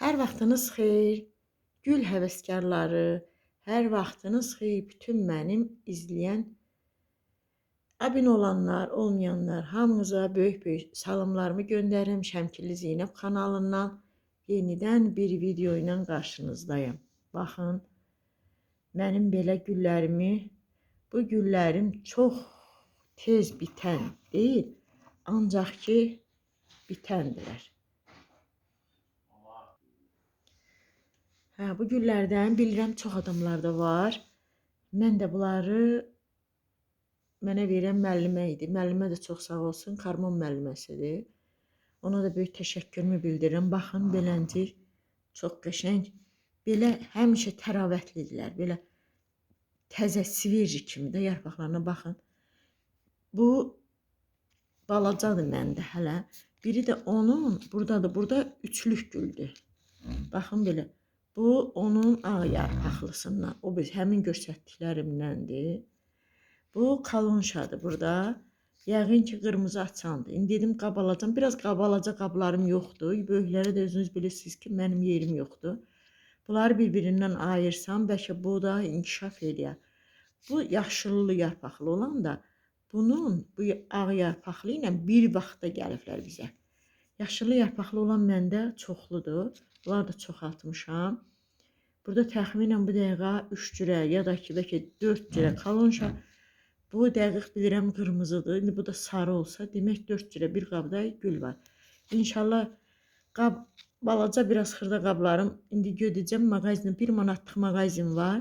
Hər vaxtınız xeyir, gül həvəskarları, hər vaxtınız xeyir bütün mənim izləyən abunə olanlar, olmayanlar hamınıza böyük-böyük salamlarımı göndərirəm Şəmkirli Zeynəb kanalından. Yenidən bir video ilə qarşınızdayım. Baxın, mənim belə güllərimi, bu güllərim çox tez bitən deyil, ancaq ki bitəndirlər. Hə, bu güllərdən bilirəm çox adamlarda var. Mən də bunları mənə verən müəllimə idi. Müəllimə də çox sağ olsun, Karmon müəlliməsidir. Ona da böyük təşəkkürümü bildirirəm. Baxın, beləncik çox qəşəng. Belə həmişə təravətlidirlər. Belə təzə siverci kimi də yarpaqlarına baxın. Bu balacadır məndə hələ. Biri də onun buradadır. Burada üçlük güldür. Baxın belə. Bu onun ağ yarpaqlısından. O biz həmin göstərdiklərimdəndir. Bu kalonşadır burada. Yəqin ki qırmızı açandır. İndi dedim qab alacağam. Biraz qab alaca qablarım yoxdur. Böyüklərə də özünüz bilirsiniz ki, mənim yerim yoxdur. Bunları bir-birindən ayırsam, bəlkə bu da inkişaf eləyər. Bu yaşıllı yarpaqlı olan da bunun bu ağ yarpaqlı ilə bir vaxtda gəliblər bizə. Yaşıllı yarpaqlı olan məndə çoxludur. Bunları da çoxaltmışam. Burada təxminən bu dəqiqə 3 cürə ya da ki bəlkə 4 cürə kalonşa bu dəqiq bilirəm qırmızıdır. İndi bu da sarı olsa, demək 4 cürə bir qabda gül var. İnşallah qab balaca biraz xırda qablarım indi gedəcəm mağazinə 1 manatlıq mağazin var.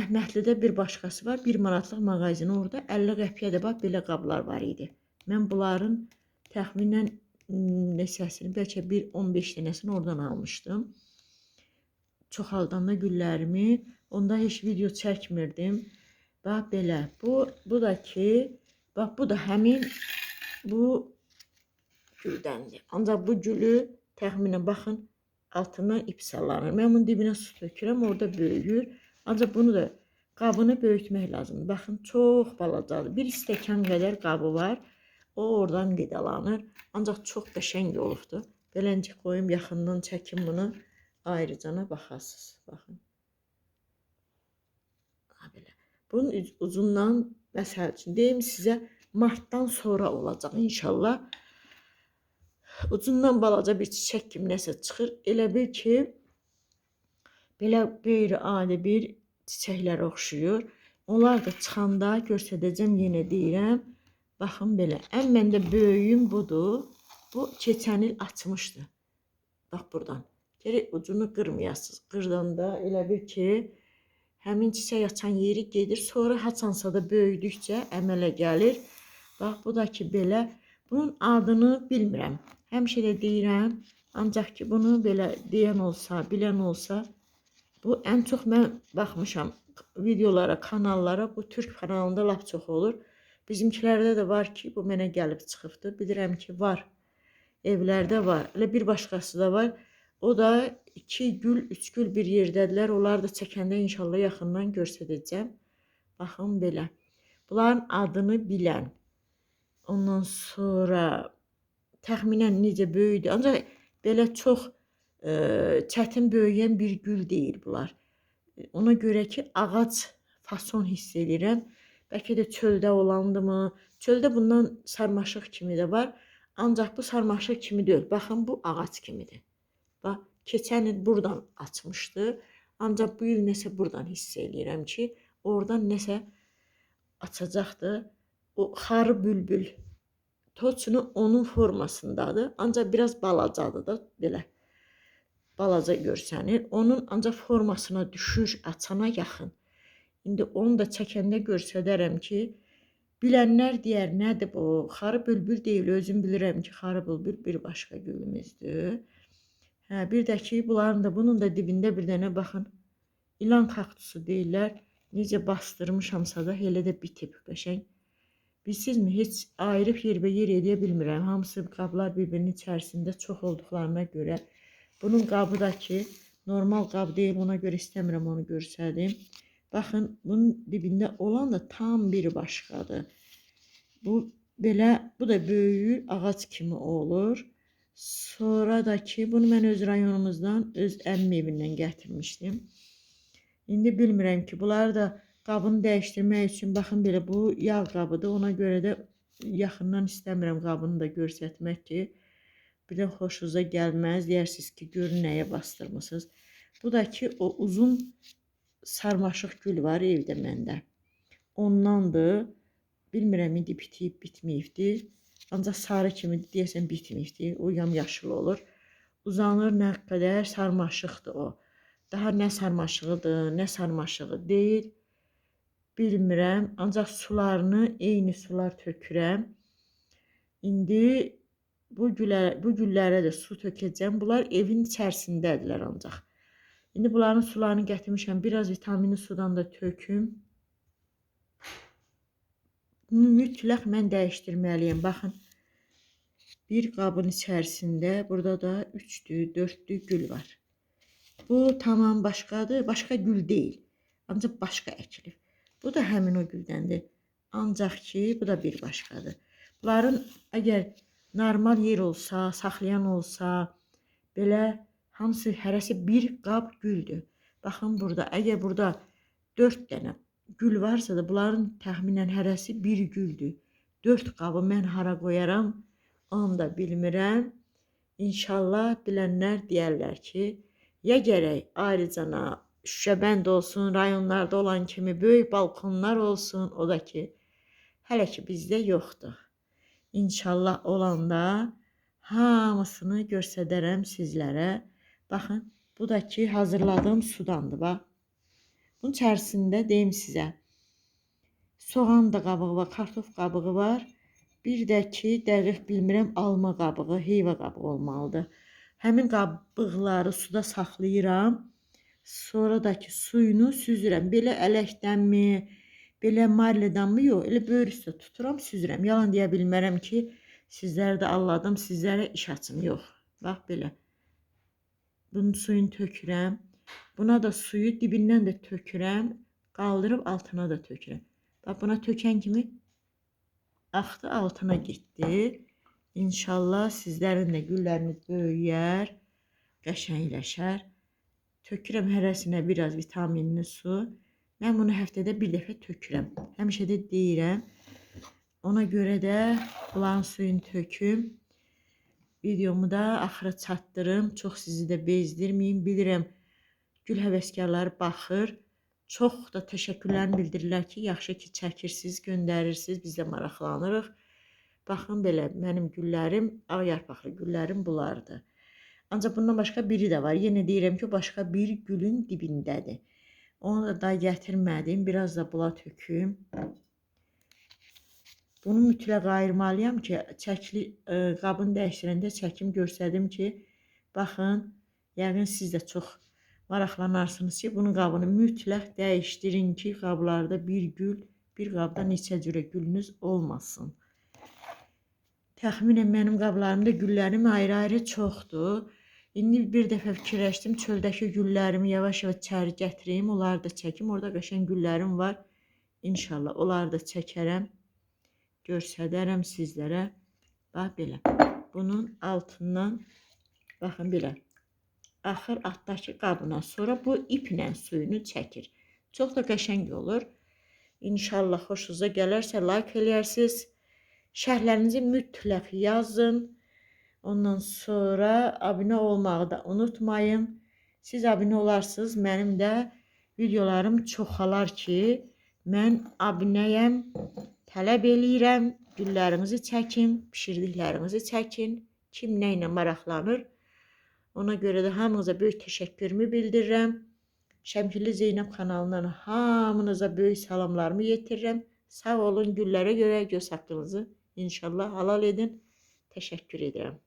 Əhmədlidə bir başqası var, 1 manatlıq mağazin orada 50 qəpiyə də bax belə qablar var idi. Mən bunların təxminən m, neçəsini, bəlkə bir 15 dənəsini oradan almışdım. Çoxaldanda güllərimi, onda heç video çəkmirdim. Bax belə. Bu bu da ki, bax bu da həmin bu güldəndir. Ancaq bu gülü təxminən baxın altından ip sallanır. Mən bunun dibinə su tökürəm, orada böyüyür. Ancaq bunu da qabını böyütmək lazımdır. Baxın, çox balacadır. Bir stəkan qədər qabı var. O oradan qidalanır. Ancaq çox qəşəng olubdur. Beləncə qoyum yaxından çəkim bunu. Ayrıcana baxasınız. Baxın. Ha belə. Bunun uzundan məsəl üçün deyim sizə martdan sonra olacaq inşallah. Ucundan balaca bir çiçək kimi nəsə çıxır. Elə bil ki belə qeyri-adi bir çiçəklərə oxşuyur. Onlar da çıxanda göstərəcəm yenə deyirəm. Baxın belə. Ən məndə böyüyüm budur. Bu keçən il açmışdı. Bax burdan. Gərək ucunu qırmayasınız. Qırdanda elə bil ki həmin çiçək açan yeri gedir. Sonra haçansa da böyüdükcə əmələ gəlir. Bax bu da ki belə. Bunun adını bilmirəm. Həmişə də deyirəm. Ancaq ki bunu belə deyən olsa, bilən olsa, bu ən çox mən baxmışam videolara, kanallara. Bu türk kanalında lap çox olur. Bizimkilərdə də var ki, bu mənə gəlib çıxıbdı. Bilirəm ki, var. Evlərdə var. Elə bir başqası da var. O da iki gül, üç gül bir yerdədirlər. Onlar da çəkəndə inşallah yaxından göstərəcəm. Baxın belə. Bunların adını bilən. Ondan sonra təxminən necə böyüdü. Ancaq belə çox e, çətin böyüyən bir gül deyil bunlar. Ona görə ki, ağac fason hiss edirəm. Bəlkə də çöldə olandımı? Çöldə bundan sarmaşıq kimi də var. Ancaq bu sarmaşıq kimi deyil. Baxın bu ağac kimidir. Bax, keçən il buradan açmışdı. Ancaq bu il nəsə buradan hiss eləyirəm ki, oradan nəsə açacaqdı. O xarı bülbül toçunu onun formasındadır. Ancaq biraz balacadır da belə. Balaca görsənir. Onun ancaq formasına düşür, açana yaxın. İndi onu da çəkəndə göstərərəm ki, bilənlər deyər, nədir bu? Xarı bülbül deyil, özüm bilirəm ki, xarı bülbül bir başqa gülümüzdür. Hə, bir də ki, bunların da bunun da dibində bir dənə baxın. İlan kaktusu deyirlər. Necə bastırmışamsa da elə də bitib qəşəng. Bilsizmi, heç ayırıb yerbəyer edə bilmirəm. Hamısı qablar bir-birinin içərisində çox olduqlarına görə. Bunun qabı da ki, normal qab deyil, ona görə istəmirəm onu göstərdim. Baxın, bunun dibində olan da tam bir başqadır. Bu belə, bu da böyüyür, ağac kimi olur. Sonra da ki bunu mən öz rayonumuzdan, öz əmmim evindən gətirmişdim. İndi bilmirəm ki, bunları da qabını dəyişdirmək üçün baxın belə bu yağ qabıdır. Ona görə də yaxından istəmirəm qabını da göstərmək ki, bir də xoşunuza gəlməz. Deyirsiniz ki, görün nəyə bastırmısınız. Bu da ki, o uzun sarmaşıq gül var evdə məndə. Ondandır. Bilmirəm indi bitib, bitməyibdi. Ancaq sarı kimi deyəsən bitməyibdi. O yamyaşıl olur. Uzanır nə qədər sarmaşıqdır o. Daha nə sarmaşığıdır, nə sarmaşığı deyil. Bilmirəm, ancaq sularını eyni sular tökürəm. İndi bu gülə, bu güllərə də su tökəcəm. Bunlar evin içərisindədirlər ancaq. İndi bunların sularını gətirmişəm. Biraz vitaminli sudan da töküm. Bunu mütləq mən dəyişdirməliyəm. Baxın. Bir qabın içərisində burada da 3-dür, 4-dür gül var. Bu tamam başqadır, başqa gül deyil. Ancaq başqa əkilib. Bu da həmin o güldəndir. Ancaq ki, bu da bir başqadır. Bunların əgər normal yer olsa, saxlayan olsa, belə hamısı hərəsi bir qab güldür. Baxın burada, əgər burada 4 dənə gül varsa da bunların təxminən hərəsi bir güldür. 4 qabı mən hara qoyaram, onu da bilmirəm. İnşallah bilənlər deyərlər ki, ya gərək ayrıcana Şüşəbənd olsun, rayonlarda olan kimi böyük balkonlar olsun, o da ki, hələ ki bizdə yoxdur. İnşallah olanda hamısını göstərərəm sizlərə. Baxın, bu da ki hazırladığım sudandır, bax. Bunun içərisində deyim sizə. Soğan da qabığı var, kartof qabığı var. Bir də ki, dəqiq bilmirəm, alma qabığı, heyva qabığı olmalıdır. Həmin qabıqları suda saxlayıram. Sonra da ki, suyunu süzürəm. Belə ələkdənmi, belə marlidanmı? Yox, elə böyür üstə tuturam, süzürəm. Yalan deyə bilmərəm ki, sizləri də alladım, sizlərə iş açım. Yox, bax belə. Bunun suyunu tökürəm. Buna da suyu dibindən də tökürəm, qaldırıb altına da tökürəm. Bax buna tökən kimi axdı altına getdi. İnşallah sizlərin də gülləriniz böyüyər, qəşəngləşər. Tökürəm hərəsinə biraz vitaminli su. Mən bunu həftədə bir dəfə tökürəm. Həmişə də deyirəm. Ona görə də bulan suyunu töküm. Videomu da axıra çatdırım. Çox sizi də bezdirməyim. Bilirəm, gül həvəskarları baxır. Çox da təşəkkürlərini bildirirlər ki, yaxşı ki çəkirsiniz, göndərirsiniz, biz də maraqlanırıq. Baxın belə mənim güllərim, ağ yarpaqlı güllərim bunlardır. Ancaq bundan başqa biri də var. Yenə deyirəm ki, başqa bir gülün dibindədir. Onu da daha gətirmədim. Biraz da bula töküm. Bunu mütləq ayırmalıyam ki, çəkli ə, qabını dəyişdirəndə çəkim göstərdim ki, baxın, yəqin siz də çox maraqlanarsınız ki, bunun qabını mütləq dəyişdirin ki, qablarda bir gül, bir qabda neçə cürə gülünüz olmasın. Təxminən mənim qablarımda güllərim ayrı-ayrı çoxdur. İndi bir dəfə fikirləşdim, çöldəki güllərimi yavaş-yavaş çəri gətirim, onları da çəkim. Orada qəşəng güllərim var. İnşallah onları da çəkərəm, göstərərəm sizlərə. Bax belə. Bunun altından baxın belə axır altdakı qabına. Sonra bu iplə suyunu çəkir. Çox da qəşəng olur. İnşallah xoşunuza gələrsə like eləyərsiniz. Şərhlərinizi mütləq yazın. Ondan sonra abunə olmağı da unutmayın. Siz abunə olarsınız, mənim də videolarım çoxalar ki, mən abunəyəm, tələb eləyirəm. Güllərinizi çəkin, bişirdiklərinizi çəkin. Kim nə ilə maraqlanır, ona görə də hamınıza böyük təşəkkürümü bildirirəm. Şəmkirli Zeynəb kanalından hamınıza böyük salamlarımı yetirirəm. Sağ olun, güllərə görə göz haqqınızı inşallah halal edin. Təşəkkür edirəm.